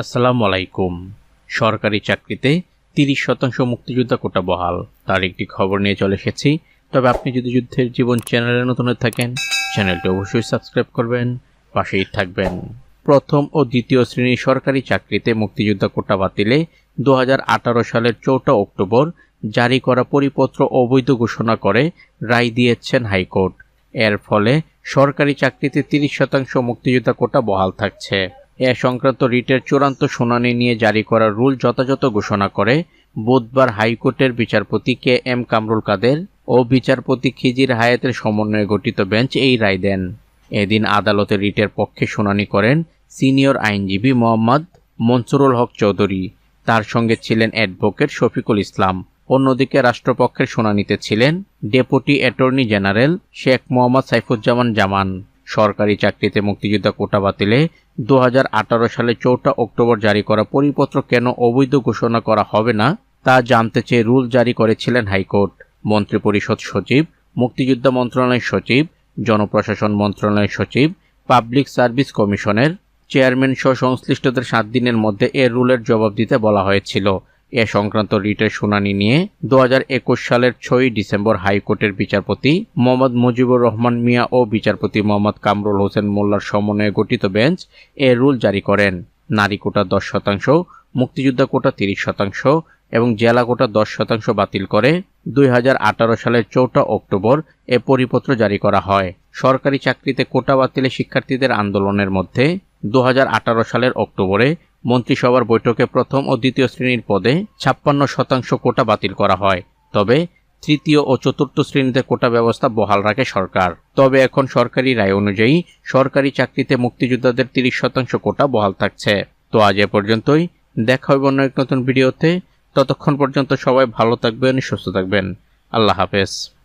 আসসালামু আলাইকুম সরকারি চাকরিতে তিরিশ শতাংশ মুক্তিযোদ্ধা কোটা বহাল। তার একটি খবর নিয়ে চলে এসেছি। তবে আপনি যদি যুদ্ধের জীবন চ্যানেলে নতুন থাকেন, চ্যানেলটি অবশ্যই সাবস্ক্রাইব করবেন, পাশেই থাকবেন। প্রথম ও দ্বিতীয় শ্রেণির সরকারি চাকরিতে মুক্তিযোদ্ধা কোটা বাতিলে দু হাজার আঠারো সালের চৌঠা অক্টোবর জারি করা পরিপত্র অবৈধ ঘোষণা করে রায় দিয়েছেন হাইকোর্ট। এর ফলে সরকারি চাকরিতে তিরিশ শতাংশ মুক্তিযোদ্ধা কোটা বহাল থাকছে। এ সংক্রান্ত রিটের চূড়ান্ত শুনানি নিয়ে জারি করা রুল যথাযথ ঘোষণা করে বুধবার হাইকোর্টের বিচারপতি কে এম কামরুল কাদের ও বিচারপতি খিজির হায়াতের সমন্বয়ে গঠিত বেঞ্চ এই রায় দেন। এদিন আদালতে রিটের পক্ষে শুনানি করেন সিনিয়র আইনজীবী মোহাম্মদ মনসুরুল হক চৌধুরী। তার সঙ্গে ছিলেন অ্যাডভোকেট শফিকুল ইসলাম। অন্যদিকে রাষ্ট্রপক্ষের শুনানিতে ছিলেন deputy attorney general Sheikh Mohammad Saifuzzaman Zaman. সরকারি চাকরিতে মুক্তিযোদ্ধা কোটা বাতিলে দু হাজার আঠারো সালে চৌঠা অক্টোবর জারি করা পরিপত্র কেন অবৈধ ঘোষণা করা হবে না, তা জানতে চেয়ে রুল জারি করেছিলেন হাইকোর্ট। মন্ত্রিপরিষদ সচিব, মুক্তিযোদ্ধা মন্ত্রণালয়ের সচিব, জনপ্রশাসন মন্ত্রণালয়ের সচিব, পাবলিক সার্ভিস কমিশনের চেয়ারম্যান সহ সংশ্লিষ্টদের সাত দিনের মধ্যে এ রুলের জবাব দিতে বলা হয়েছিল। এ সংক্রান্ত রিটের শুনানি নিয়ে দু হাজার একুশ সালের ছয়ই ডিসেম্বর হাইকোর্টের বিচারপতি মোহাম্মদ মুজিবুর রহমান মিয়া ও বিচারপতি মোহাম্মদ কামরুল হোসেন মোল্লার সমন্বয়ে গঠিত বেঞ্চ এ রুল জারি করেন। নারী কোটা দশ শতাংশ, মুক্তিযোদ্ধা কোটা তিরিশ শতাংশ এবং জেলা কোটা দশ শতাংশ বাতিল করে দুই হাজার আঠারো সালের চৌঠা অক্টোবর এ পরিপত্র জারি করা হয়। সরকারি চাকরিতে কোটা বাতিলে শিক্ষার্থীদের আন্দোলনের মধ্যে দু হাজার আঠারো সালের অক্টোবরে মন্ত্রিসভার বৈঠকে প্রথম ও দ্বিতীয় শ্রেণির পদে ছাপ্পান্ন শতাংশ কোটা বাতিল করা হয়। তবে তৃতীয় ও চতুর্থ শ্রেণীতে কোটা ব্যবস্থা বহাল রাখে সরকার। তবে এখন সরকারি রায় অনুযায়ী সরকারি চাকরিতে মুক্তিযোদ্ধাদের তিরিশ শতাংশ কোটা বহাল থাকছে। তো আজ এ পর্যন্তই। দেখা হবে অন্য এক নতুন ভিডিওতে। ততক্ষণ পর্যন্ত সবাই ভালো থাকবেন, সুস্থ থাকবেন। আল্লাহ হাফেজ।